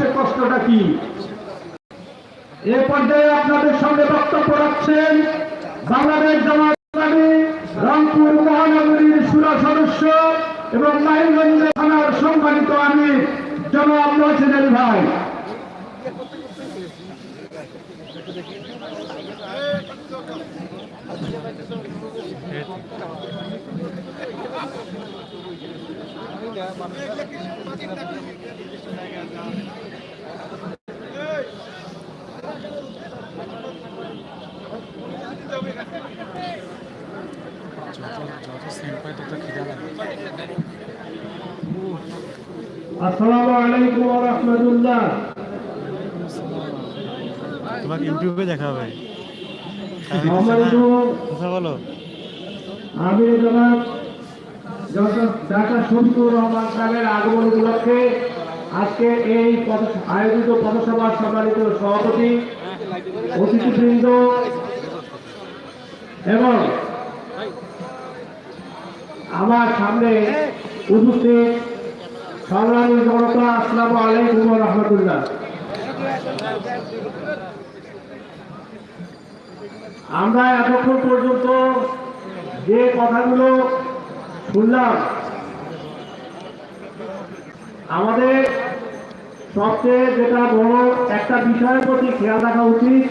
সবচেয়ে কষ্টটা কি? এ পর্যায়ে আপনাদের সঙ্গে বক্তব্য রাখছেন বাংলাদেশ জামাত রংপুর মহানগরীর সুরা সদস্য এবং মাইগঞ্জ থানার সম্মানিত আমির জনাব আলী ভাই। আসসালামু আলাইকুম ওয়া রাহমাতুল্লাহ তোমাকে ইউটিউবে দেখা হবে। বলো। আমি জনাব ডাক্তার শফিকুর রহমান সাহেবের আগমন উপলক্ষে আজকে এই আয়োজিত পথসভার সম্মানিত সভাপতি অতিথিবৃন্দ এবং আমার সামনে উপস্থিত সংগ্রামী জনতা, আসসালামু আলাইকুম রাহমাতুল্লাহ। আমরা এতক্ষণ পর্যন্ত যে কথাগুলো শুনলাম, আমাদের সবচেয়ে যেটা বড় একটা বিষয়ের প্রতি খেয়াল রাখা উচিত,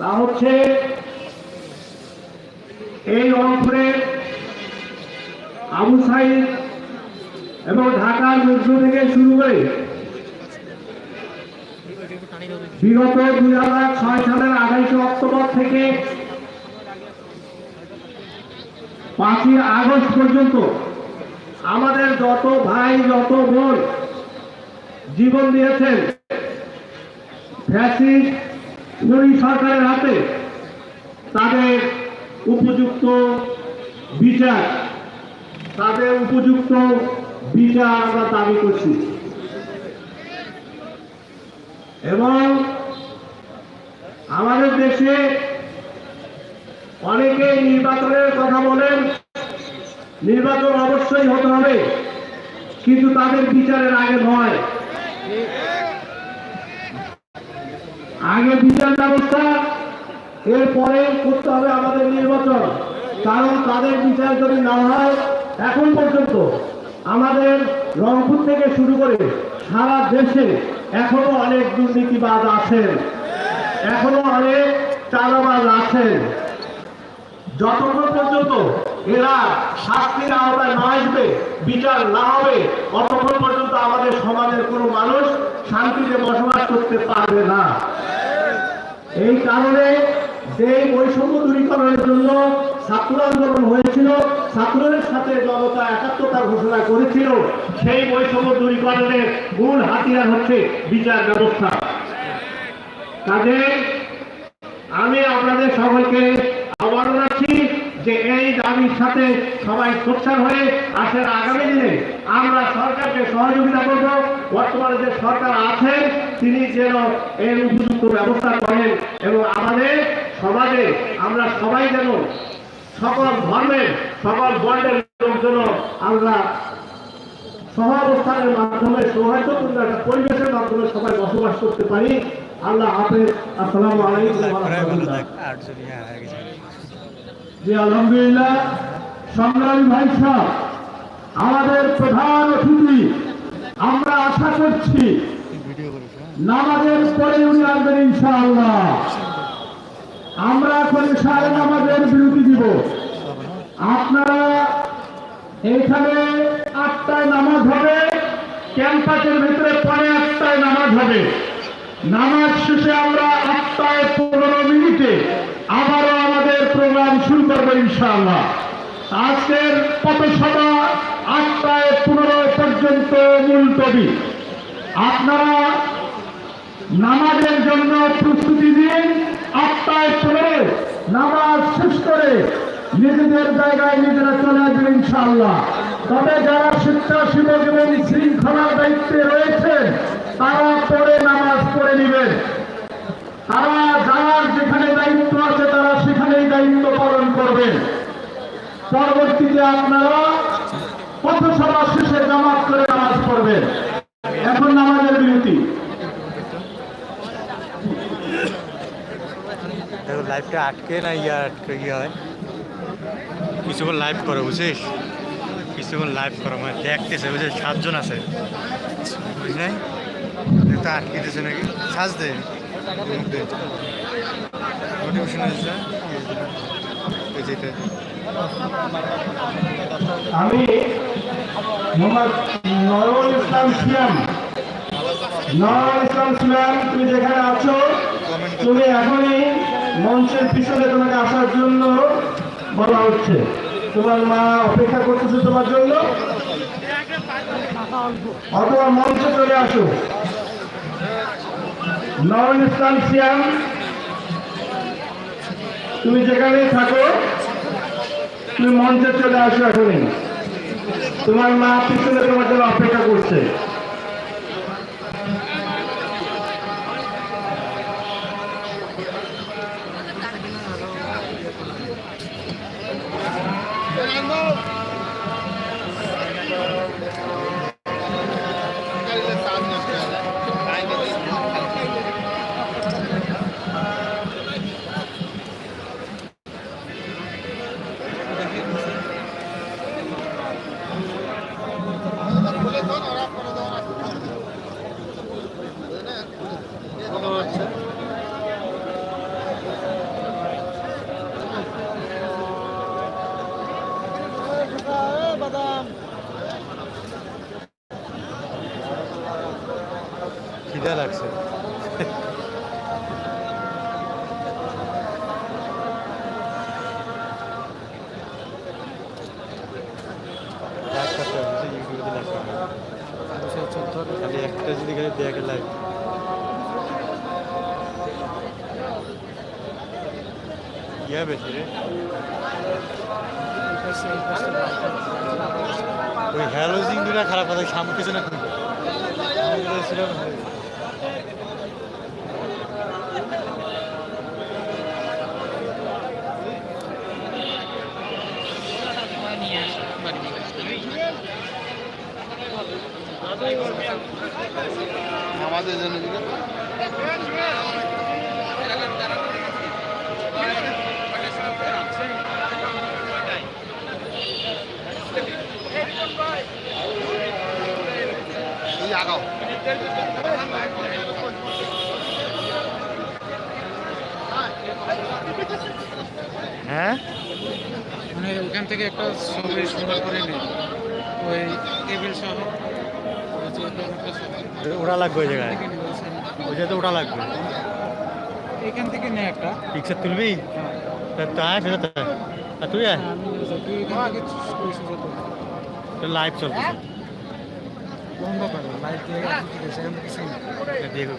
তা হচ্ছে এই রংপুরে আবু সাইদ এবং ঢাকার মধ্য থেকে শুরু করে বিগত দুই হাজার ছয় সালের আঠাইশে অক্টোবর থেকে পাঁচই আগস্ট পর্যন্ত আমাদের যত ভাই, যত বোন জীবন দিয়েছেন, ফ্যাসিস্ট খুনি সরকারের হাতে তাদের উপযুক্ত বিচার তাদের উপযুক্ত বিচার আমরা দাবি করছি। এবং আমাদের দেশে অনেকে নির্বাচনের কথা বলেন, নির্বাচন অবশ্যই হতে হবে, কিন্তু তাদের বিচারের আগে নয়। আগে বিচার ব্যবস্থা, এরপরে করতে হবে আমাদের নির্বাচন, কারণ তাদের বিচার যদি না হয় এখন পর্যন্ত আমাদের রংপুর থেকে শুরু করে সারা দেশে এখনও অনেক দুর্নীতিবাদ আছেন। এখনও অনেক চালাবাজ আছেন। যতক্ষণ পর্যন্ত এরা শাস্তির আওতায় না আসবে, বিচার না হবে ততক্ষণ পর্যন্ত আমাদের সমাজের কোনো মানুষ শান্তিতে বসবাস করতে পারবে না। এই কারণে যে বৈষম্য দূরীকরণের জন্য ছাত্র আন্দোলন হয়েছিল ছাত্রদের সাথে জনতা একাত্মতা ঘোষণা করেছিল, সেই বৈষম্য দূরীকরণের মূল হাতিয়ার হচ্ছে বিচার ব্যবস্থা। কাজে আমি আপনাদের সকলকে আবারও রাখছি যে এই দাবির সাথে সবাই সোচ্চার হয়ে আসেন। আগামী দিনে আমরা সরকারকে সহযোগিতা করব। বর্তমানে যে সরকার আছেন তিনি যেন এর উপযুক্ত ব্যবস্থা করেন এবং আমাদের সমাজে আমরা সবাই যেন সকল ধর্মের সকল বর্ণের লোকজন আমরা সহাবস্থানের মাধ্যমে সৌহার্দ্যপূর্ণ একটা পরিবেশের মাধ্যমে সবাই বসবাস করতে পারি। আল্লাহ হাফেজ। আসসালামু আলাইকুম হ্যাঁ জি আলহামদুলিল্লাহ। সংগ্রামী ভাই সাহেব আমাদের প্রধান অতিথি আমরা আশা করছি নামাজের পরে উনি আসবেন ইনশাআল্লাহ। আমরা এখন সাড়ে নামাজের বিরতি দিব। আপনারা এখানে আটটায় নামাজ হবে, ক্যাম্পাসের ভিতরে পরে আটটায় নামাজ হবে। নামাজ শেষে আমরা আটটায় পনেরো মিনিটে আবারও আমাদের প্রোগ্রাম শুরু করব ইনশাআল্লাহ। আজকের পথসভা আটটায় পনেরো পর্যন্ত মুলতবি আপনারা নামাজের জন্য প্রস্তুতি দিন আটটায় পরে নামাজ শেষ করে নিজেদের জায়গায় নিজেরা চলে আসবে ইনশাল্লাহ তবে যারা স্বেচ্ছাসেবক এবং শৃঙ্খলার দায়িত্বে রয়েছে, তারা পরে নামাজ পড়ে নিবে। তারা যার যেখানে দায়িত্ব আছে, তারা সেখানেই দায়িত্ব পালন করবে। পরবর্তীতে আপনারা কত সভা শেষে জামাত করে নামাজ পড়বেন। এখন নামাজের বিরতি। লাইফটা আটকে না, ইয়া আটকে ইয়ে হয়। কিছুক্ষণ লাইভ করো বুঝিস কিছুক্ষণ লাইভ করো মানে দেখতেছে বুঝছিস? সাতজন আছে। বুঝলি? তো আটকে দিয়েছে নাকি? সাজ দে। মোটিভেশন। আমি মোহাম্মদ নরুল ইসলাম সিয়াম নরুল ইসলাম সিয়াম তুমি যেখানে আছো তুমি এখনই মঞ্চের পিছনে তোমাকে আসার জন্য বলা হচ্ছে। তোমার মা অপেক্ষা করতেছে তোমার জন্য। অথবা মঞ্চে চলে আসো। নরুল ইসলাম সিয়াম। তুমি যেখানে থাকো, তুমি মঞ্চে চলে আসো এখনই। তোমার মা পিছনে তোমার জন্য অপেক্ষা করছে। Let's go. দেখে লাইভ ইয়া বেশি রে ওই হ্যালোজিং দুটা খারাপ কথা সামনে পিছনে ছিল আমাদের জন্য আগাও। হ্যাঁ? মানে ওখান থেকে একটা ছবি সুন্দর করে নেই ওই টেবিল সহ ওরা লাগবে ওই জায়গায়। ওই জায়গায় তো ওটা লাগবে। এখান থেকে নেই একটা। পিকচার তুলবি? তাই ফেরত আর তুই সুযোগ লাইভ চলতেছে বন্ধ করো। দেখো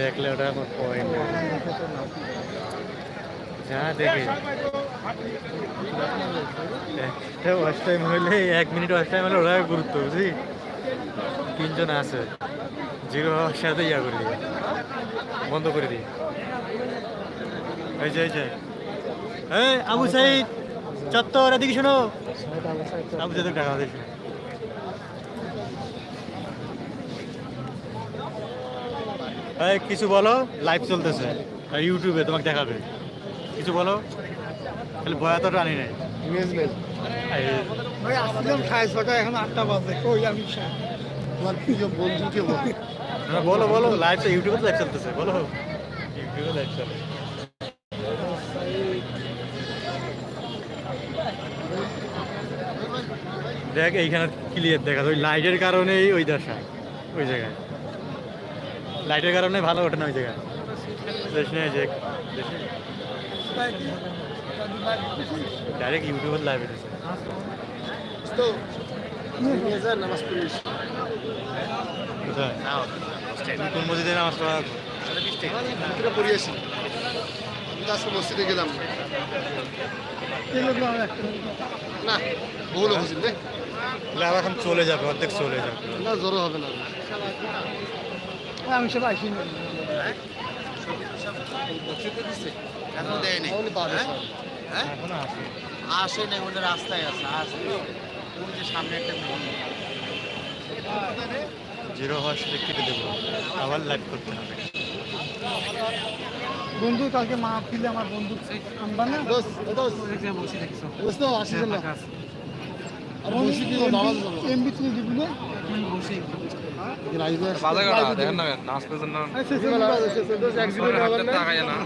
দেখলে ওটা আমার পয়েন্ট যা দেখে। একটা ওয়াচ টাইম হইলে এক মিনিট ওয়াচ টাইম হলে ওরা গুরুত্ব বুঝলি? তিনজন আছে। জিরো হওয়ার সাথে ইয়া করে দিই বন্ধ করে দিই এই যে এই যে। এই আবু সাইদ চত্বর এদিকে শোনো। আবু সাইদের টাকা দিস এই কিছু বলো লাইভ চলতেছে। ইউটিউবে তোমাকে দেখাবে। কিছু বলো। খালি ভয়া তো রানি নাই। ওই আসলাম সাড়ে ছটা এখন আটটা বাজে। কই আমি তোমার প্রিয় বন্ধুকে বল? বলো বলো লাইভ ইউটিউবে লাইভ চলতেছে বলো। ইউটিউবে লাইভ চলে। দেখ এইখানে ক্লিয়ার দেখা। ওই লাইটের কারণেই ওই দশা ওই জায়গায়। লাইটের কারণে ভালো ওঠে না ওই জায়গায়। ডাইরেক্ট ইউটিউবের লাইভ এসেছে কোন মসজিদে নামাজ পড়া পড়িয়েছি আজকে মসজিদে গেলাম না বহু লোক হয়েছিল এখন চলে যাবে অর্ধেক চলে যাবে না জড়ো হবে না আমি সব আসি না এখনও দেয়নি আসে আসে নেই ওদের রাস্তায় আছে আসে ওই যে সামনে একটা মন্দির। জিরো হওয়ার সাথে কেটে দেবো আবার লাইভ করতে হবে বন্ধু কালকে মা ফিলে আমার বন্ধু আনবা না এমবি তুমি দিবি না আমি বসে রাইবে দেখেন না নাচ পেয়েছেন না এক না